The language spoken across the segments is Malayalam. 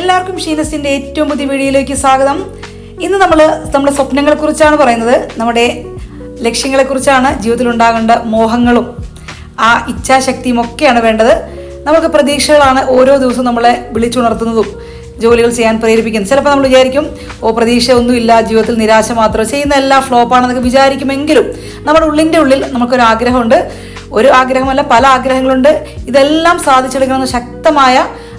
എല്ലാവർക്കും ഷീനസിന്റെ ഏറ്റവും പുതിയ വീഡിയോയിലേക്ക് സ്വാഗതം. ഇന്ന് നമ്മൾ നമ്മുടെ സ്വപ്നങ്ങളെക്കുറിച്ചാണ് പറയുന്നത്. നമ്മുടെ ലക്ഷ്യങ്ങളെക്കുറിച്ചാണ് ജീവിതത്തിൽ ഉണ്ടാകേണ്ട മോഹങ്ങളും ആ ഇച്ഛാശക്തിയും ഒക്കെയാണ് വേണ്ടത്. നമുക്ക് പ്രതീക്ഷകളാണ് ഓരോ ദിവസവും നമ്മളെ വിളിച്ചുണർത്തുന്നതും ജോലികൾ ചെയ്യാൻ പ്രേരിപ്പിക്കുന്നത്. ചിലപ്പോൾ നമ്മൾ വിചാരിക്കും ഓ പ്രതീക്ഷ ഒന്നുമില്ല ജീവിതത്തിൽ നിരാശ മാത്രം ചെയ്യുന്ന എല്ലാ ഫ്ലോപ്പാണെന്നൊക്കെ വിചാരിക്കുമെങ്കിലും നമ്മുടെ ഉള്ളിന്റെ ഉള്ളിൽ നമുക്കൊരു ആഗ്രഹമുണ്ട്. ഒരു ആഗ്രഹമല്ല പല ആഗ്രഹങ്ങളുണ്ട്. ഇതെല്ലാം സാധിച്ചെടുക്കണമെന്ന് ശക്തമായ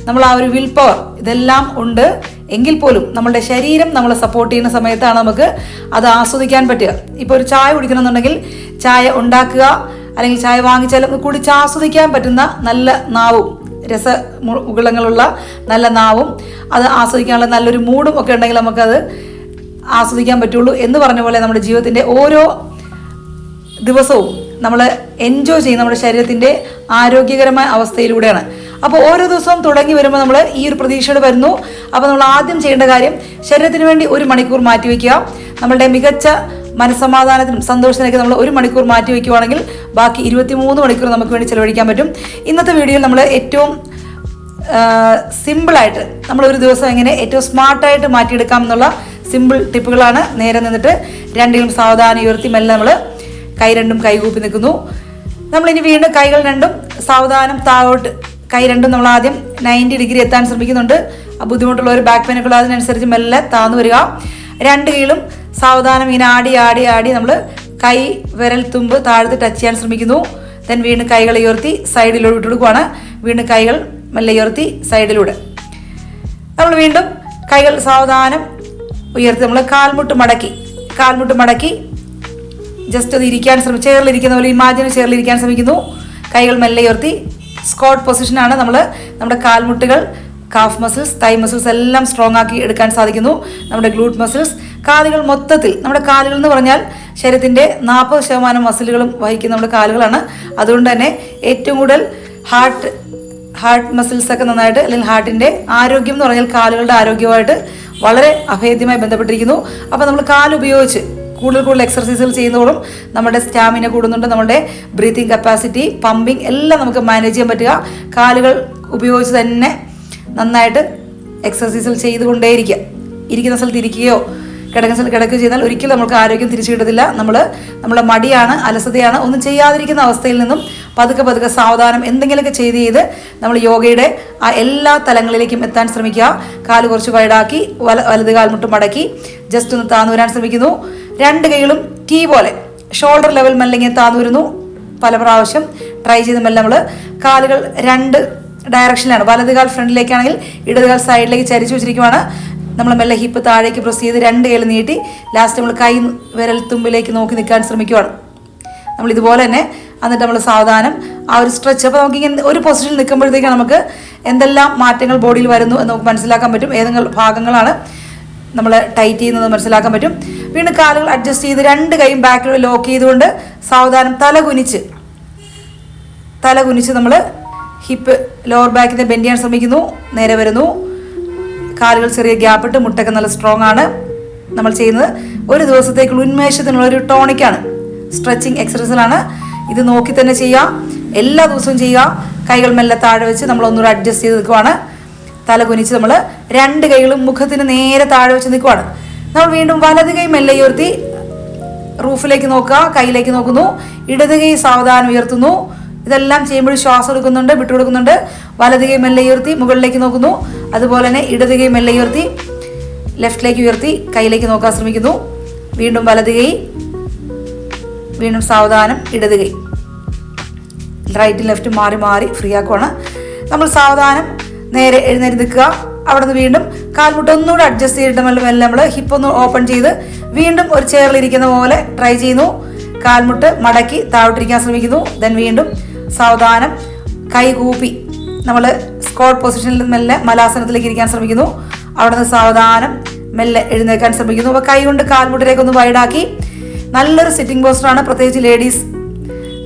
നമ്മൾ ആ ഒരു വിൽ പവർ ഇതെല്ലാം ഉണ്ട്. എങ്കിൽ പോലും നമ്മളുടെ ശരീരം നമ്മളെ സപ്പോർട്ട് ചെയ്യുന്ന സമയത്താണ് നമുക്ക് അത് ആസ്വദിക്കാൻ പറ്റുക. ഇപ്പോൾ ഒരു ചായ കുടിക്കണമെന്നുണ്ടെങ്കിൽ ചായ ഉണ്ടാക്കുക. അല്ലെങ്കിൽ ചായ വാങ്ങിച്ചാലും കുടിച്ച് ആസ്വദിക്കാൻ പറ്റുന്ന നല്ല നാവും രസ മുകുളങ്ങളുള്ള നല്ല നാവും അത് ആസ്വദിക്കാനുള്ള നല്ലൊരു മൂഡും ഒക്കെ ഉണ്ടെങ്കിൽ നമുക്കത് ആസ്വദിക്കാൻ പറ്റുള്ളൂ എന്ന് പറഞ്ഞ പോലെ നമ്മുടെ ജീവിതത്തിന്റെ ഓരോ ദിവസവും നമ്മൾ എൻജോയ് ചെയ്യും നമ്മുടെ ശരീരത്തിന്റെ ആരോഗ്യകരമായ അവസ്ഥയിലൂടെയാണ്. അപ്പോൾ ഓരോ ദിവസവും തുടങ്ങി വരുമ്പോൾ നമ്മൾ ഈ ഒരു പ്രതീക്ഷയോട് വരുന്നു. അപ്പോൾ നമ്മൾ ആദ്യം ചെയ്യേണ്ട കാര്യം ശരീരത്തിന് വേണ്ടി ഒരു മണിക്കൂർ മാറ്റി വയ്ക്കുക നമ്മളുടെ മികച്ച മനസ്സമാധാനത്തിനും സന്തോഷത്തിനൊക്കെ നമ്മൾ ഒരു മണിക്കൂർ മാറ്റി വയ്ക്കുവാണെങ്കിൽ ബാക്കി ഇരുപത്തിമൂന്ന് മണിക്കൂർ നമുക്ക് വേണ്ടി ചിലവഴിക്കാൻ പറ്റും. ഇന്നത്തെ വീഡിയോയിൽ നമ്മൾ ഏറ്റവും സിമ്പിളായിട്ട് നമ്മൾ ഒരു ദിവസം എങ്ങനെ ഏറ്റവും സ്മാർട്ടായിട്ട് മാറ്റിയെടുക്കാം എന്നുള്ള സിമ്പിൾ ടിപ്പുകളാണ്. നേരെ നിന്നിട്ട് രണ്ടിലും സാവധാനം ഉയർത്തി മെല്ലെ നമ്മൾ കൈ രണ്ടും കൈകൂപ്പി നിൽക്കുന്നു. നമ്മളിനി വീണ്ടും കൈകൾ രണ്ടും സാവധാനം താഴോട്ട് കൈ രണ്ടും നമ്മൾ ആദ്യം നയന്റി ഡിഗ്രി എത്താൻ ശ്രമിക്കുന്നുണ്ട്. ആ ബുദ്ധിമുട്ടുള്ള ഒരു ബാക്ക് പെയിനൊക്കെ ഉള്ള അതിനനുസരിച്ച് മെല്ലെ താന്നു വരിക. രണ്ട് കൈയിലും സാവധാനം ഇങ്ങനെ ആടി ആടി ആടി നമ്മൾ കൈ വിരൽ തുമ്പ് താഴ്ത്ത് ടച്ച് ചെയ്യാൻ ശ്രമിക്കുന്നു. ദെൻ വീണ്ടും കൈകൾ ഉയർത്തി സൈഡിലൂടെ വിട്ടു കൊടുക്കുവാണ് വീണ്ടും കൈകൾ മെല്ലെ ഉയർത്തി സൈഡിലൂടെ നമ്മൾ വീണ്ടും കൈകൾ സാവധാനം ഉയർത്തി നമ്മൾ കാൽമുട്ട് മടക്കി കാൽമുട്ട് മടക്കി ജസ്റ്റ് അത് ഇരിക്കാൻ ശ്രമിച്ചു ചെയറിലിരിക്കുന്ന പോലെ ഇമാജിന് ചെയറിലിരിക്കാൻ ശ്രമിക്കുന്നു. കൈകൾ മെല്ലെ ഉയർത്തി സ്കോട്ട് പൊസിഷനാണ് നമ്മൾ നമ്മുടെ കാൽമുട്ടുകൾ കാഫ് മസിൽസ് തൈ മസിൽസ് എല്ലാം സ്ട്രോങ് ആക്കി എടുക്കാൻ സാധിക്കുന്നു. നമ്മുടെ ഗ്ലൂട്ട് മസിൽസ് കാലുകൾ മൊത്തത്തിൽ നമ്മുടെ കാലുകൾ എന്ന് പറഞ്ഞാൽ ശരീരത്തിന്റെ നാൽപ്പത് ശതമാനം മസിലുകളും വഹിക്കുന്ന നമ്മുടെ കാലുകളാണ്. അതുകൊണ്ട് തന്നെ ഏറ്റവും കൂടുതൽ ഹാർട്ട് ഹാർട്ട് മസിൽസ് ഒക്കെ നന്നായിട്ട് അല്ലെങ്കിൽ ഹാർട്ടിന്റെ ആരോഗ്യം എന്ന് പറഞ്ഞാൽ കാലുകളുടെ ആരോഗ്യമായിട്ട് വളരെ അഭേദ്യമായി ബന്ധപ്പെട്ടിരിക്കുന്നു. അപ്പോൾ നമ്മൾ കാലുപയോഗിച്ച് കൂടുതൽ കൂടുതൽ എക്സർസൈസുകൾ ചെയ്യുന്നതോടും നമ്മുടെ സ്റ്റാമിന കൂടുന്നുണ്ട് നമ്മുടെ ബ്രീത്തിങ് കപ്പാസിറ്റി പമ്പിങ് എല്ലാം നമുക്ക് മാനേജ് ചെയ്യാൻ പറ്റുക. കാലുകൾ ഉപയോഗിച്ച് തന്നെ നന്നായിട്ട് എക്സർസൈസുകൾ ചെയ്തുകൊണ്ടേയിരിക്കുക. ഇരിക്കുന്ന സ്ഥലത്ത് ഇരിക്കുകയോ കിടക്കുന്ന സ്ഥലത്ത് കിടക്കുകയോ ചെയ്താൽ ഒരിക്കലും നമുക്ക് ആരോഗ്യം തിരിച്ചു കിട്ടത്തില്ല. നമ്മൾ നമ്മുടെ മടിയാണ് അലസതയാണ് ഒന്നും ചെയ്യാതിരിക്കുന്ന അവസ്ഥയിൽ നിന്നും പതുക്കെ പതുക്കെ സാവധാനം എന്തെങ്കിലുമൊക്കെ ചെയ്ത് ചെയ്ത് നമ്മൾ യോഗയുടെ ആ എല്ലാ തലങ്ങളിലേക്കും എത്താൻ ശ്രമിക്കുക. കാൽ കുറച്ച് വൈഡാക്കി വല വലത് കാൽമുട്ട് മടക്കി ജസ്റ്റ് ഒന്ന് താന്നു വരാൻ ശ്രമിക്കുന്നു. രണ്ട് കൈകളും ടീ പോലെ. ഷോൾഡർ ലെവൽ മെല്ലിങ്ങനെ താന്നു വരുന്നു. പല പ്രാവശ്യം ട്രൈ ചെയ്ത് മെല്ലെ നമ്മൾ കാലുകൾ രണ്ട് ഡയറക്ഷനിലാണ് വലത് കാൽ ഫ്രണ്ടിലേക്കാണെങ്കിൽ ഇടത് കാൽ സൈഡിലേക്ക് ചരിച്ചു വെച്ചിരിക്കുവാണ്. നമ്മൾ മെല്ലെ ഹിപ്പ് താഴേക്ക് പ്രസ് ചെയ്ത് രണ്ട് കൈകൾ നീട്ടി ലാസ്റ്റ് നമ്മൾ കൈ വിരൽ തുമ്പിലേക്ക് നോക്കി നിൽക്കാൻ ശ്രമിക്കുവാണ്. നമ്മൾ ഇതുപോലെ തന്നെ എന്നിട്ട് നമ്മൾ സാവധാനം ആ ഒരു സ്ട്രെച്ച് അപ്പോൾ നമുക്ക് ഇങ്ങനെ ഒരു പൊസിഷനിൽ നിൽക്കുമ്പോഴത്തേക്കാണ് നമുക്ക് എന്തെല്ലാം മാറ്റങ്ങൾ ബോഡിയിൽ വരുന്നു എന്ന് നമുക്ക് മനസ്സിലാക്കാൻ പറ്റും. ഏതെങ്കിലും ഭാഗങ്ങളാണ് നമ്മൾ ടൈറ്റ് ചെയ്യുന്നത് മനസ്സിലാക്കാൻ പറ്റും. വീണ്ടും കാലുകൾ അഡ്ജസ്റ്റ് ചെയ്ത് രണ്ട് കൈയും ബാക്കിൽ ലോക്ക് ചെയ്തുകൊണ്ട് സാവധാനം തല കുനിച്ച് തല കുനിച്ച് നമ്മൾ ഹിപ്പ് ലോവർ ബാക്കിനെ ബെൻഡ് ചെയ്യാൻ ശ്രമിക്കുന്നു. നേരെ വരുന്നു. കാലുകൾ ചെറിയ ഗ്യാപ്പ് ഇട്ട് മുട്ടൊക്കെ നല്ല സ്ട്രോങ് ആണ്. നമ്മൾ ചെയ്യുന്നത് ഒരു ദിവസത്തേക്കുള്ള ഉന്മേഷത്തിനുള്ള ഒരു ടോണിക്കാണ് സ്ട്രെച്ചിങ് എക്സസൈസിലാണ് ഇത് നോക്കി തന്നെ ചെയ്യാം. എല്ലാ ദിവസവും ചെയ്യുക കൈകൾ മെല്ലെ താഴെ വെച്ച് നമ്മൾ ഒന്നുകൂടെ അഡ്ജസ്റ്റ് ചെയ്ത് നിൽക്കുവാണ്. തല കുനിച്ച് നമ്മൾ രണ്ട് കൈകളും മുഖത്തിന് നേരെ താഴെ വെച്ച് നിൽക്കുവാണ്. നമ്മൾ വീണ്ടും വലത് കൈ മെല്ലെ ഉയർത്തി റൂഫിലേക്ക് നോക്കുക കൈയിലേക്ക് നോക്കുന്നു. ഇടത് കൈ സാവധാനം ഉയർത്തുന്നു. ഇതെല്ലാം ചെയ്യുമ്പോൾ ശ്വാസം എടുക്കുന്നുണ്ട് വിട്ടുകൊടുക്കുന്നുണ്ട്. വലത് കൈ മെല്ലെ ഉയർത്തി മുകളിലേക്ക് നോക്കുന്നു. അതുപോലെ തന്നെ ഇടത് കൈ മെല്ലെ ഉയർത്തി ലെഫ്റ്റിലേക്ക് ഉയർത്തി കയ്യിലേക്ക് നോക്കാൻ ശ്രമിക്കുന്നു. വീണ്ടും വലത് കൈ വീണ്ടും സാവധാനം ഇടത് കൈ. റൈറ്റും ലെഫ്റ്റും മാറി മാറി ഫ്രീ ആക്കുവാണ്. നമ്മൾ സാവധാനം നേരെ എഴുന്നേറ്റ് നിൽക്കുക അവിടെ നിന്ന് വീണ്ടും കാൽമുട്ട് ഒന്നുകൂടെ അഡ്ജസ്റ്റ് ചെയ്തിട്ട് മെല്ലെ മെല്ലെ നമ്മൾ ഹിപ്പ് ഒന്ന് ഓപ്പൺ ചെയ്ത് വീണ്ടും ഒരു ചെയറിൽ ഇരിക്കുന്ന പോലെ ട്രൈ ചെയ്യുന്നു. കാൽമുട്ട് മടക്കി താഴോട്ടിരിക്കാൻ ശ്രമിക്കുന്നു. ദെൻ വീണ്ടും സാവധാനം കൈ കൂപ്പി നമ്മൾ സ്കോട്ട് പൊസിഷനിൽ മെല്ലെ മലാസനത്തിലേക്ക് ഇരിക്കാൻ ശ്രമിക്കുന്നു. അവിടെ നിന്ന് സാവധാനം മെല്ലെ എഴുന്നേൽക്കാൻ ശ്രമിക്കുന്നു. അപ്പോൾ കൈ കൊണ്ട് കാൽമുട്ടിലേക്ക് ഒന്ന് വൈഡാക്കി നല്ലൊരു സിറ്റിംഗ് പോസ്റ്ററാണ് പ്രത്യേകിച്ച് ലേഡീസ്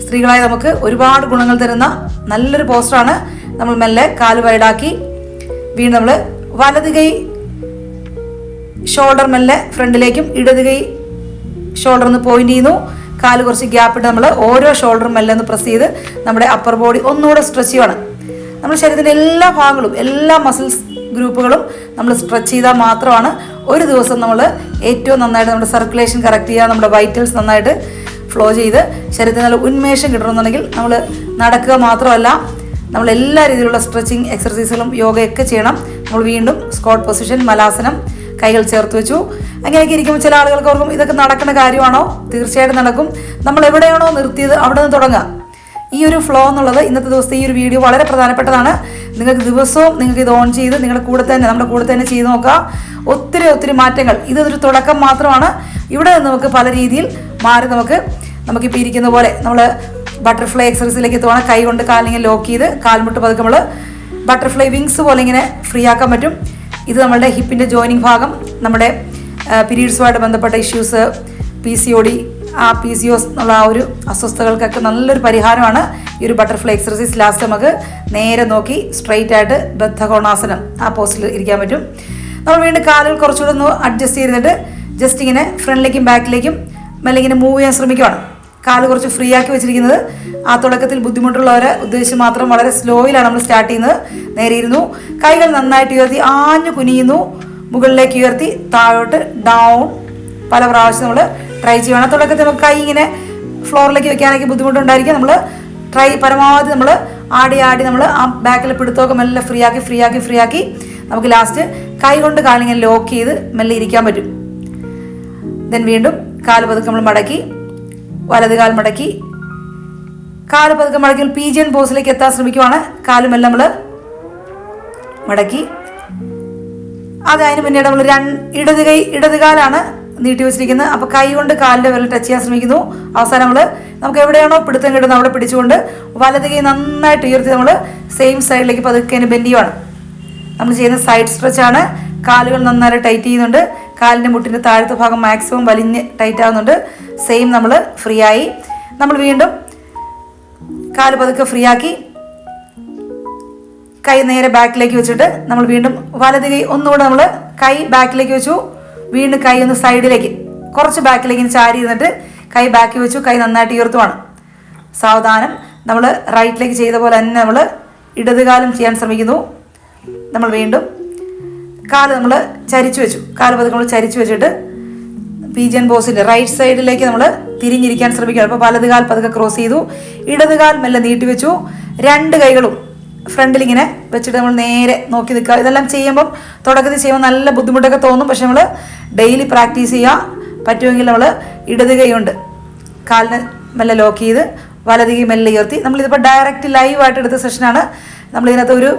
സ്ത്രീകളായ നമുക്ക് ഒരുപാട് ഗുണങ്ങൾ തരുന്ന നല്ലൊരു പോസ്റ്ററാണ് നമ്മൾ മെല്ലെ കാൽ വൈഡാക്കി വീണ്ടും നമ്മൾ വലത് കൈ ഷോൾഡർ മെല്ലെ ഫ്രണ്ടിലേക്കും ഇടത് കൈ ഷോൾഡർ ഒന്ന് പോയിന്റ് ചെയ്യുന്നു. കാൽ കുറച്ച് ഗ്യാപ്പ് ഇട്ട് നമ്മൾ ഓരോ ഷോൾഡറും മെല്ലെ ഒന്ന് പ്രസ് ചെയ്ത് നമ്മുടെ അപ്പർ ബോഡി ഒന്നുകൂടെ സ്ട്രെച്ച് ചെയ്യണം നമ്മൾ ശരീരത്തിന്റെ എല്ലാ ഭാഗങ്ങളും എല്ലാ മസിൽസ് ഗ്രൂപ്പുകളും നമ്മൾ സ്ട്രെച്ച് ചെയ്താൽ മാത്രമാണ് ഒരു ദിവസം നമ്മൾ ഏറ്റവും നന്നായിട്ട് നമ്മുടെ സർക്കുലേഷൻ കറക്റ്റ് ചെയ്യുക നമ്മുടെ വൈറ്റൽസ് നന്നായിട്ട് ഫ്ലോ ചെയ്ത് ശരീരത്തിന് നല്ല ഉന്മേഷം കിട്ടണമെന്നുണ്ടെങ്കിൽ നമ്മൾ നടക്കുക മാത്രമല്ല നമ്മൾ എല്ലാ രീതിയിലുള്ള സ്ട്രെച്ചിങ് എക്സർസൈസുകളും യോഗയൊക്കെ ചെയ്യണം. നമ്മൾ വീണ്ടും സ്കോട്ട് പൊസിഷൻ മലാസനം കൈകൾ ചേർത്ത് വെച്ചു. അങ്ങനെയൊക്കെ ഇരിക്കുമ്പോൾ ചില ആളുകൾക്ക് ഓർക്കും ഇതൊക്കെ നടക്കുന്ന കാര്യമാണോ? തീർച്ചയായിട്ടും നടക്കും. നമ്മൾ എവിടെയാണോ നിർത്തിയത് അവിടെ നിന്ന് തുടങ്ങുക. ഈ ഒരു ഫ്ലോ എന്നുള്ളത് ഇന്നത്തെ ദിവസത്തെ ഈ ഒരു വീഡിയോ വളരെ പ്രധാനപ്പെട്ടതാണ്. നിങ്ങൾക്ക് ദിവസവും നിങ്ങൾക്ക് ഇത് ഓൺ ചെയ്ത് നിങ്ങളുടെ കൂടെ തന്നെ നമ്മുടെ കൂടെ തന്നെ ചെയ്ത് നോക്കുക. ഒത്തിരി ഒത്തിരി മാറ്റങ്ങൾ. ഇതൊരു തുടക്കം മാത്രമാണ്. ഇവിടെ നമുക്ക് പല രീതിയിൽ മാറി നമുക്ക് നമുക്കിപ്പോൾ ഇരിക്കുന്ന പോലെ നമ്മൾ ബട്ടർഫ്ലൈ എക്സസൈസിലേക്ക് എത്തുവാണ്. കൈ കൊണ്ട് കാലിങ്ങനെ ലോക്ക് ചെയ്ത് കാൽമുട്ട് പതുക്കെ നമ്മൾ ബട്ടർഫ്ലൈ വിങ്സ് പോലെ ഇങ്ങനെ ഫ്രീ ആക്കാൻ പറ്റും. ഇത് നമ്മളുടെ ഹിപ്പിന്റെ ജോയിനിങ് ഭാഗം. നമ്മുടെ പീരീഡ്സുമായിട്ട് ബന്ധപ്പെട്ട issues P C O D ആ പി സി ഒസ് എന്നുള്ള ആ ഒരു അസ്വസ്ഥതകൾക്കൊക്കെ നല്ലൊരു പരിഹാരമാണ് ഈ ഒരു ബട്ടർഫ്ലൈ എക്സർസൈസ്. ലാസ്റ്റ് നമുക്ക് നേരെ നോക്കി സ്ട്രെയിറ്റ് ആയിട്ട് ബദ്ധകോണാസനം ആ പോസ്റ്റിൽ ഇരിക്കാൻ പറ്റും. നമ്മൾ വീണ്ടും കാലുകൾ കുറച്ചുകൂടെ ഒന്ന് അഡ്ജസ്റ്റ് ചെയ്തിട്ട് ജസ്റ്റ് ഇങ്ങനെ ഫ്രണ്ടിലേക്കും ബാക്കിലേക്കും മെല്ലെ ഇങ്ങനെ മൂവ് ചെയ്യാൻ ശ്രമിക്കുകയാണ് കാൽ കുറച്ച് ഫ്രീ ആക്കി വെച്ചിരിക്കുന്നത്. ആ തുടക്കത്തിൽ ബുദ്ധിമുട്ടുള്ളവരെ ഉദ്ദേശിച്ച് മാത്രം വളരെ സ്ലോയിലാണ് നമ്മൾ സ്റ്റാർട്ട് ചെയ്യുന്നത്. നേരെ ഇരുന്നു. കൈകൾ നന്നായിട്ട് ഉയർത്തി ആഞ്ഞു കുനിയുന്നു. മുകളിലേക്ക് ഉയർത്തി താഴോട്ട് ഡൗൺ പല പ്രാവശ്യം നമ്മൾ ട്രൈ ചെയ്യണം തുടക്കത്തിൽ നമുക്ക് കൈ ഇങ്ങനെ ഫ്ലോറിലേക്ക് വെക്കാനൊക്കെ ബുദ്ധിമുട്ടുണ്ടായിരിക്കും. നമ്മൾ ട്രൈ പരമാവധി നമ്മൾ ആടി ആടി നമ്മൾ ആ ബാക്കിൽ പിടുത്തമൊക്കെ മെല്ലെ ഫ്രീ ആക്കി ഫ്രീ ആക്കി ഫ്രീ ആക്കി നമുക്ക് ലാസ്റ്റ് കൈ കൊണ്ട് കാലിങ്ങനെ ലോക്ക് ചെയ്ത് മെല്ലെ ഇരിക്കാൻ പറ്റും. ദെൻ വീണ്ടും കാൽ പതുക്കെ നമ്മൾ മടക്കി. വലത് കാൽ മടക്കി. കാൽ പതുക്കെ മടക്കി പി ജി എൻ പോസിലേക്ക് എത്താൻ ശ്രമിക്കുവാണ്. കാലുമെല്ലാം നമ്മൾ മടക്കി. അത് അതിന് മുന്നേ നമ്മൾ ഇടത് കൈ ഇടത് കാലാണ് നീട്ടി വെച്ചിരിക്കുന്നത്. അപ്പോൾ കൈ കൊണ്ട് കാലിന്റെ വിരൽ ടച്ച് ചെയ്യാൻ ശ്രമിക്കുന്നു. അവസാനം നമ്മൾ നമുക്ക് എവിടെയാണോ പിടുത്തം കിട്ടുന്നത് അവിടെ പിടിച്ചുകൊണ്ട് വലത് കൈ നന്നായിട്ട് ഉയർത്തി നമ്മൾ സെയിം സൈഡിലേക്ക് പതുക്കെ ബെൻഡ് ചെയ്യുവാണ്. നമ്മൾ ചെയ്യുന്ന സൈഡ് സ്ട്രെച്ച് ആണ്. കാലുകൾ നന്നായിട്ട് ടൈറ്റ് ചെയ്യുന്നുണ്ട്. കാലിന്റെ മുട്ടിന്റെ താഴത്തെ ഭാഗം മാക്സിമം വലിഞ്ഞ് ടൈറ്റ് ആവുന്നുണ്ട്. സെയിം നമ്മൾ ഫ്രീ ആയി. നമ്മൾ വീണ്ടും കാൽ പതുക്കെ ഫ്രീ ആക്കി. കൈ നേരെ ബാക്കിലേക്ക് വെച്ചിട്ട് നമ്മൾ വീണ്ടും വലത് കൈ ഒന്നുകൂടെ നമ്മൾ കൈ ബാക്കിലേക്ക് വെച്ചു. വീണ്ടും കൈ ഒന്ന് സൈഡിലേക്ക് കുറച്ച് ബാക്കിലേക്ക് ചാരി ഇരുന്നിട്ട് കൈ ബാക്കി വെച്ചു. കൈ നന്നായിട്ട് ഉയർത്തുവാണ്. സാവധാനം. നമ്മൾ റൈറ്റിലേക്ക് ചെയ്ത പോലെ തന്നെ നമ്മൾ ഇടതുകാലം ചെയ്യാൻ ശ്രമിക്കുന്നു. നമ്മൾ വീണ്ടും കാൽ നമ്മൾ ചരിച്ചു വെച്ചു. കാൽ പതുക്കെ നമ്മൾ ചരിച്ചു വെച്ചിട്ട് പീജൻ ബോസിന്റെ റൈറ്റ് സൈഡിലേക്ക് നമ്മൾ തിരിഞ്ഞിരിക്കാൻ ശ്രമിക്കുക അപ്പോൾ വലത് കാൽ പതുക്കെ ക്രോസ് ചെയ്തു. ഇടത് കാൽ മെല്ലെ നീട്ടി വെച്ചു. രണ്ട് കൈകളും ഫ്രണ്ടിൽ ഇങ്ങനെ വെച്ചിട്ട് നമ്മൾ നേരെ നോക്കി നിൽക്കുക. ഇതെല്ലാം ചെയ്യുമ്പം തുടക്കത്തിൽ ചെയ്യുമ്പോൾ നല്ല ബുദ്ധിമുട്ടൊക്കെ തോന്നും. പക്ഷെ നമ്മൾ ഡെയിലി പ്രാക്ടീസ് ചെയ്യുക പറ്റുമെങ്കിൽ നമ്മൾ ഇടത് കൈ കൊണ്ട് കാലിന് മെല്ലെ ലോക്ക് ചെയ്ത് വലത് കൈ മെല്ലെ ഉയർത്തി. നമ്മളിതിപ്പോൾ ഡയറക്റ്റ് ലൈവായിട്ട് എടുത്ത സെഷനാണ് നമ്മളിതിനകത്ത് ഒരു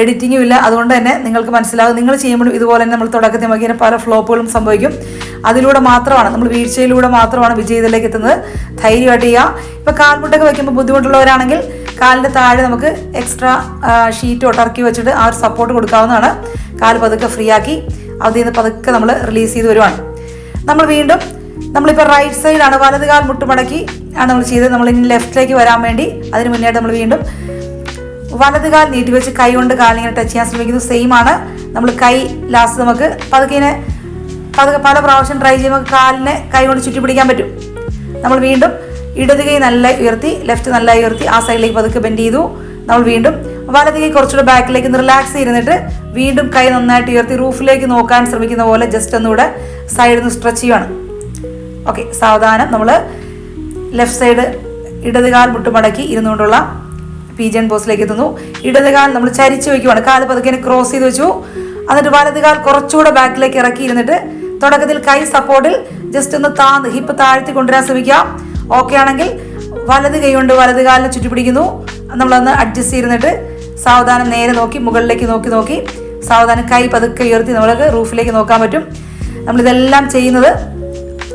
എഡിറ്റിങ്ങും ഇല്ല. അതുകൊണ്ട് തന്നെ നിങ്ങൾക്ക് മനസ്സിലാകും നിങ്ങൾ ചെയ്യുമ്പോഴും ഇതുപോലെ തന്നെ നമ്മൾ തുടക്കത്തിൽ നമുക്ക് പല ഫ്ലോപ്പുകളും സംഭവിക്കും. അതിലൂടെ മാത്രമാണ് നമ്മൾ വീഴ്ചയിലൂടെ മാത്രമാണ് വിജയത്തിലേക്ക് എത്തുന്നത്. ധൈര്യമായിട്ട് ചെയ്യുക ഇപ്പോൾ കാൽമുട്ടൊക്കെ വയ്ക്കുമ്പോൾ ബുദ്ധിമുട്ടുള്ളവരാണെങ്കിൽ കാലിന്റെ താഴെ നമുക്ക് എക്സ്ട്രാ ഷീറ്റോ ടർക്കി വെച്ചിട്ട് ആ ഒരു സപ്പോർട്ട് കൊടുക്കാവുന്നതാണ്. കാൽ പതുക്കെ ഫ്രീ ആക്കി അതിൽ നിന്ന് പതുക്കെ നമ്മൾ റിലീസ് ചെയ്ത് വരുവാണ്. നമ്മൾ വീണ്ടും നമ്മളിപ്പോൾ റൈറ്റ് സൈഡാണ് വലത് കാൽ മുട്ടുമടക്കി ആണ് നമ്മൾ ചെയ്തത്. നമ്മൾ ഇനി ലെഫ്റ്റിലേക്ക് വരാൻ വേണ്ടി അതിന് മുന്നേയായിട്ട് നമ്മൾ വീണ്ടും വലത് കാൽ നീട്ടി വെച്ച് കൈ കൊണ്ട് കാലിങ്ങനെ ടച്ച് ചെയ്യാൻ ശ്രമിക്കുന്നു. സെയിം ആണ്. നമ്മൾ കൈ ലാസ്റ്റ് നമുക്ക് പതുക്കെ ഇങ്ങനെ പതുക്കെ പല പ്രാവശ്യം ട്രൈ ചെയ്യുമ്പോൾ കാലിനെ കൈ കൊണ്ട് ചുറ്റി പിടിക്കാൻ പറ്റും. നമ്മൾ വീണ്ടും ഇടത് കൈ നല്ല ഉയർത്തി ലെഫ്റ്റ് നല്ല ഉയർത്തി ആ സൈഡിലേക്ക് പതുക്കെ ബെൻഡ് ചെയ്തു. നമ്മൾ വീണ്ടും വലത് കൈ കുറച്ചുകൂടെ ബാക്കിലേക്ക് റിലാക്സ് ചെയ്തിരുന്നിട്ട് വീണ്ടും കൈ നന്നായിട്ട് ഉയർത്തി റൂഫിലേക്ക് നോക്കാൻ ശ്രമിക്കുന്ന പോലെ ജസ്റ്റ് ഒന്നുകൂടെ സൈഡിൽ നിന്ന് സ്ട്രെച്ച് ചെയ്യുകയാണ് ഓക്കെ സാവധാനം നമ്മൾ ലെഫ്റ്റ് സൈഡ് ഇടത് ഇടതുകാൽ മുട്ടുമടക്കി ഇരുന്നുകൊണ്ടുള്ള പീജൻ പോസിലേക്ക് എത്തുന്നു. ഇടതുകാൽ നമ്മൾ ചരിച്ചു വെക്കുവാണ് കാൽ പതുക്കെ ക്രോസ് ചെയ്ത് വെച്ചു. എന്നിട്ട് വലതുകാൽ കുറച്ചുകൂടെ ബാക്കിലേക്ക് ഇറക്കി ഇരുന്നിട്ട് തുടക്കത്തിൽ കൈ സപ്പോർട്ടിൽ ജസ്റ്റ് ഒന്ന് താന്ന് ഹിപ്പ് താഴ്ത്തി കൊണ്ടുവരാൻ ശ്രമിക്കാം ഓക്കെ ആണെങ്കിൽ വലത് കൈ കൊണ്ട് വലത് കാലിനെ ചുറ്റി പിടിക്കുന്നു നമ്മളൊന്ന് അഡ്ജസ്റ്റ് ചെയ്തിരുന്നിട്ട് സാവധാനം നേരെ നോക്കി മുകളിലേക്ക് നോക്കി നോക്കി. സാവധാനം കൈ പതുക്കെ ഉയർത്തി നമ്മൾക്ക് റൂഫിലേക്ക് നോക്കാൻ പറ്റും. നമ്മളിതെല്ലാം ചെയ്യുന്നത്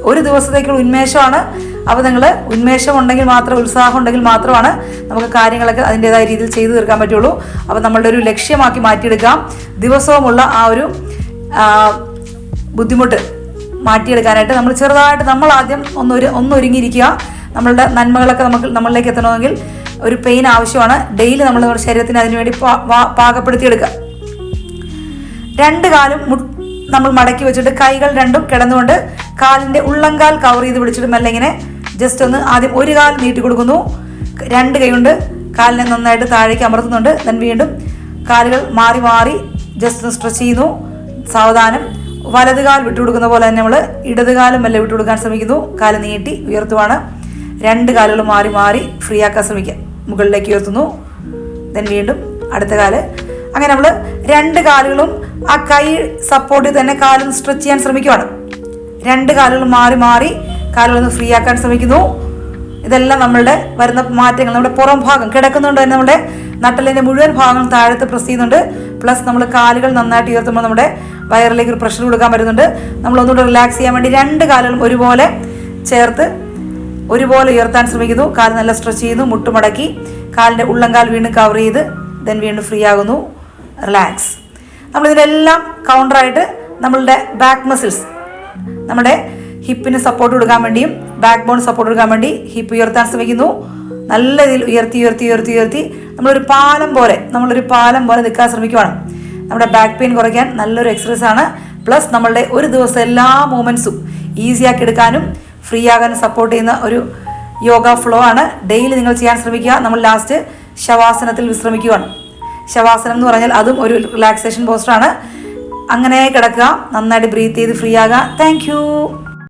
ഒരു ദിവസത്തേക്കുള്ള ഉന്മേഷമാണ്. അപ്പോൾ നിങ്ങൾ ഉന്മേഷം ഉണ്ടെങ്കിൽ മാത്രം ഉത്സാഹം ഉണ്ടെങ്കിൽ മാത്രമാണ് നമുക്ക് കാര്യങ്ങളൊക്കെ അതിന്റെതായ രീതിയിൽ ചെയ്തു തീർക്കാൻ പറ്റുള്ളൂ. അപ്പോൾ നമ്മളുടെ ഒരു ലക്ഷ്യമാക്കി മാറ്റിയെടുക്കാം. ദിവസവുമുള്ള ആ ഒരു ബുദ്ധിമുട്ട് മാറ്റിയെടുക്കാനായിട്ട് നമ്മൾ ചെറുതായിട്ട് നമ്മൾ ആദ്യം ഒന്നൊരു ഒന്നൊരുങ്ങിയിരിക്കുക. നമ്മളുടെ നന്മകളൊക്കെ നമുക്ക് നമ്മളിലേക്ക് എത്തണമെങ്കിൽ ഒരു പെയിൻ ആവശ്യമാണ്. ഡെയിലി നമ്മൾ നമ്മുടെ ശരീരത്തിന് അതിനുവേണ്ടി പാകപ്പെടുത്തിയെടുക്കുക. രണ്ട് കാലും നമ്മൾ മടക്കി വെച്ചിട്ട് കൈകൾ രണ്ടും കിടന്നുകൊണ്ട് കാലിന്റെ ഉള്ളങ്കാൽ കവർ ചെയ്ത് പിടിച്ചിട്ട് മെല്ലെ ജസ്റ്റ് ഒന്ന് ആദ്യം ഒരു കാൽ നീട്ടി കൊടുക്കുന്നു. രണ്ട് കൈ കൊണ്ട് കാലിനെ നന്നായിട്ട് താഴേക്ക് അമർത്തുന്നുണ്ട്. ദൻ വീണ്ടും കാലുകൾ മാറി മാറി ജസ്റ്റ് ഒന്ന് സ്ട്രെച്ച് ചെയ്യുന്നു. സാവധാനം. വലത് കാൽ വിട്ടുകൊടുക്കുന്ന പോലെ തന്നെ നമ്മൾ ഇടത് കാലം മെല്ലെ വിട്ടുകൊടുക്കാൻ ശ്രമിക്കുന്നു. കാൽ നീട്ടി ഉയർത്തുവാണ്. രണ്ട് കാലുകൾ മാറി മാറി ഫ്രീ ആക്കാൻ ശ്രമിക്കുക. മുകളിലേക്ക് ഉയർത്തുന്നു. ദെൻ വീണ്ടും അടുത്ത കാൽ. അങ്ങനെ നമ്മൾ രണ്ട് കാലുകളും ആ കൈ സപ്പോർട്ടിൽ തന്നെ കാലും സ്ട്രെച്ച് ചെയ്യാൻ ശ്രമിക്കുവാണ്. രണ്ട് കാലുകൾ മാറി മാറി കാലുകളൊന്ന് ഫ്രീ ആക്കാൻ ശ്രമിക്കുന്നു. ഇതെല്ലാം നമ്മളുടെ വരുന്ന മാറ്റങ്ങൾ നമ്മുടെ പുറം ഭാഗം കിടക്കുന്നുണ്ട് തന്നെ നമ്മുടെ നട്ടലിന്റെ മുഴുവൻ ഭാഗങ്ങൾ താഴത്ത് പ്രസ് ചെയ്യുന്നുണ്ട്. പ്ലസ് നമ്മൾ കാലുകൾ നന്നായിട്ട് ഉയർത്തുമ്പോൾ നമ്മുടെ വയറിലേക്ക് ഒരു പ്രഷർ കൊടുക്കാൻ പറ്റുന്നുണ്ട്. നമ്മൾ ഒന്നുകൂടെ റിലാക്സ് ചെയ്യാൻ വേണ്ടി രണ്ട് കാലുകളും ഒരുപോലെ ചേർത്ത് ഒരുപോലെ ഉയർത്താൻ ശ്രമിക്കുന്നു. കാൽ നല്ല സ്ട്രെച്ച് ചെയ്യുന്നു മുട്ടുമടക്കി. കാലിന്റെ ഉള്ളംകാൽ വീണ്ടും കവർ ചെയ്ത് ദെൻ വീണ്ടും ഫ്രീ ആകുന്നു. റിലാക്സ് നമ്മളിതിനെല്ലാം കൗണ്ടറായിട്ട് നമ്മളുടെ ബാക്ക് മസിൽസ് നമ്മുടെ ഹിപ്പിന് സപ്പോർട്ട് കൊടുക്കാൻ വേണ്ടിയും ബാക്ക് ബോൺ സപ്പോർട്ട് കൊടുക്കാൻ വേണ്ടി ഹിപ്പ് ഉയർത്താൻ ശ്രമിക്കുന്നു. നല്ല രീതിയിൽ ഉയർത്തി ഉയർത്തി ഉയർത്തി ഉയർത്തി നമ്മളൊരു പാലം പോലെ നമ്മളൊരു പാലം പോലെ നിൽക്കാൻ ശ്രമിക്കുവാണ്. നമ്മുടെ ബാക്ക് പെയിൻ കുറയ്ക്കാൻ നല്ലൊരു എക്സസൈസ് ആണ്. പ്ലസ് നമ്മളുടെ ഒരു ദിവസം എല്ലാ മൂമെന്റ്സും ഈസി ആക്കി എടുക്കാനും ഫ്രീ ആകാനും സപ്പോർട്ട് ചെയ്യുന്ന ഒരു യോഗ ഫ്ലോ ആണ്. ഡെയിലി നിങ്ങൾ ചെയ്യാൻ ശ്രമിക്കുക. നമ്മൾ ലാസ്റ്റ് ശവാസനത്തിൽ വിശ്രമിക്കുകയാണ് ശവാസനം എന്ന് പറഞ്ഞാൽ അതും ഒരു റിലാക്സേഷൻ പോസ്റ്ററാണ് അങ്ങനെ കിടക്കുക. നന്നായിട്ട് ബ്രീത്ത് ചെയ്ത് ഫ്രീ ആകുക. താങ്ക്